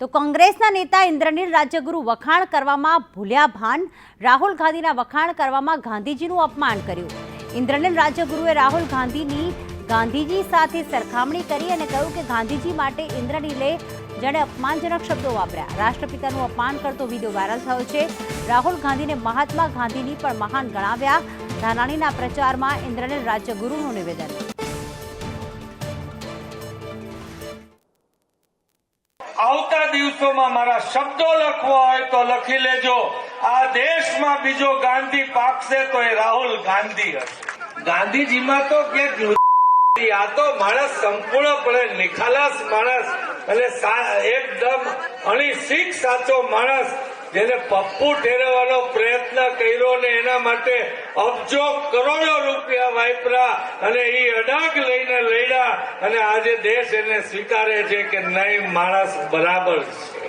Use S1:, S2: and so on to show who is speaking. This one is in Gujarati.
S1: તો કોંગ્રેસના નેતા ઇન્દ્રનીલ રાજ્યગુરુ વખાણ કરવામાં ભૂલ્યા ભાન રાહુલ ગાંધીના વખાણ કરવામાં ગાંધીજીનું અપમાન કર્યું. ઇન્દ્રનીલ રાજ્યગુરુએ રાહુલ ગાંધીની ગાંધીજી સાથે સરખામણી કરી અને કહ્યું કે ગાંધીજી માટે ઇન્દ્રનીલે જેણે અપમાનજનક શબ્દો વાપર્યા. રાષ્ટ્રપિતાનું અપમાન કરતો વીડિયો વાયરલ થયો છે. રાહુલ ગાંધીને મહાત્મા ગાંધીની પણ મહાન ગણાવ્યા. ધાનાણીના પ્રચારમાં ઇન્દ્રનીલ રાજ્યગુરુનું નિવેદન
S2: દિવસોમાં મારા શબ્દો લખવા હોય તો લખી લેજો. આ દેશમાં બીજો ગાંધી પાકશે તો એ રાહુલ ગાંધી હશે. ગાંધીજીમાં તો કે આ તો માણસ સંપૂર્ણપણે નિખાલસ માણસ. અને એકદમ અણી શીખ સાચો માણસ. જેને પપ્પુ ઠેરવવાનો પ્રયત્ન કર્યો ને એના માટે અબજો કરોડો રૂપિયા વાપરા અને એ અડાગ લઈને લડ્યા. અને આજે દેશ એને સ્વીકારે છે કે નહીં, માણસ બરાબર છે.